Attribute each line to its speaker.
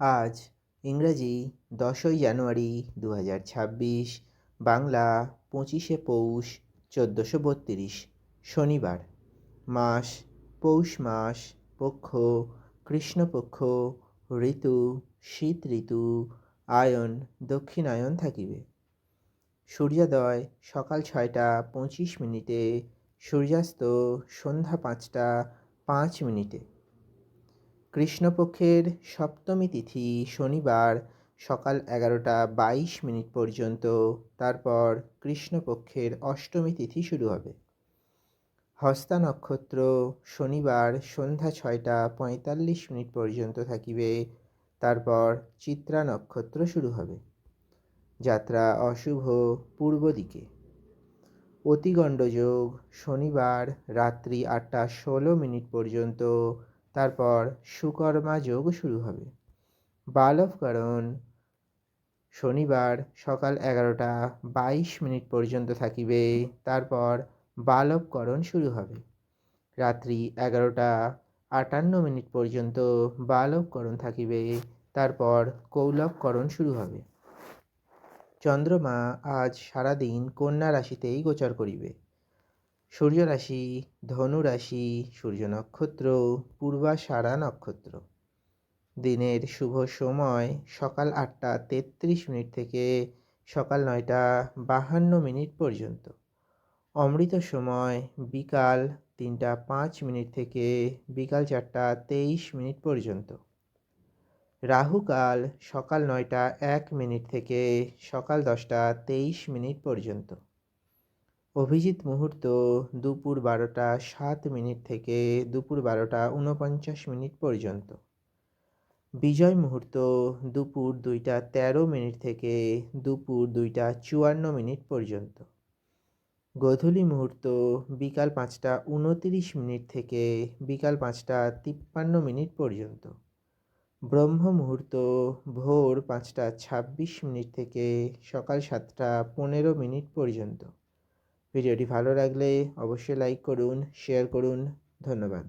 Speaker 1: আজ ইংরাজি দশই জানুয়ারি দু হাজার ছাব্বিশ, বাংলা পঁচিশে পৌষ চোদ্দোশো বত্রিশ, শনিবার। মাস, পৌষ মাস, পক্ষ, কৃষ্ণপক্ষ, ঋতু, শীত ঋতু, আয়ন দক্ষিণায়ন থাকিবে। সূর্যোদয় সকাল ছয়টা পঁচিশ মিনিটে, সূর্যাস্ত সন্ধ্যা পাঁচটা পাঁচ মিনিটে। কৃষ্ণপক্ষের সপ্তমী তিথি শনিবার সকাল এগারোটা বাইশ মিনিট পর্যন্ত। তারপর কৃষ্ণপক্ষের অষ্টমী তিথি শুরু হবে। হস্তা নক্ষত্র শনিবার সন্ধ্যা ছয়টা পঁয়তাল্লিশ মিনিট পর্যন্ত থাকিবে। তারপর চিত্রা নক্ষত্র শুরু হবে। যাত্রা অশুভ পূর্ব দিকে। অতিগণ্ডযোগ শনিবার রাত্রি আটটা ষোলো মিনিট পর্যন্ত তারপর সুকর্মা যোগ শুরু হবে। বালবকরণ শনিবার সকাল এগারোটা বাইশ মিনিট পর্যন্ত থাকিবে, তারপর বালবকরণ শুরু হবে। রাত্রি এগারোটা আটান্ন মিনিট পর্যন্ত বালবকরণ থাকিবে, তারপর কৌলবকরণ শুরু হবে। চন্দ্রমা আজ সারাদিন কন্যা রাশিতেই গোচর করিবে। সূর্য রাশি ধনু রাশি সূর্য নক্ষত্র পূর্বাষাঢ়া নক্ষত্র। দিনের শুভ সময় সকাল আটটা তেত্রিশ মিনিট থেকে সকাল নয়টা বাহান্ন মিনিট পর্যন্ত। অমৃত সময় বিকাল তিনটা পাঁচ মিনিট থেকে বিকাল চারটা তেইশ মিনিট পর্যন্ত। রাহুকাল সকাল নয়টা এক মিনিট থেকে সকাল দশটা তেইশ মিনিট পর্যন্ত। অভিজিৎ মুহূর্ত দুপুর বারোটা সাত মিনিট থেকে দুপুর বারোটা উনপঞ্চাশ মিনিট পর্যন্ত। বিজয় মুহূর্ত দুপুর দুইটা তেরো মিনিট থেকে দুপুর দুইটা চুয়ান্ন মিনিট পর্যন্ত। গোধূলি মুহূর্ত বিকাল পাঁচটা উনতিরিশ মিনিট থেকে বিকাল পাঁচটা তিপ্পান্ন মিনিট পর্যন্ত। ব্রহ্ম মুহূর্ত ভোর পাঁচটা ছাব্বিশ মিনিট থেকে সকাল সাতটা পনেরো মিনিট পর্যন্ত। ভিডিওটি ভালো লাগলে অবশ্যই লাইক করুন শেয়ার করুন ধন্যবাদ।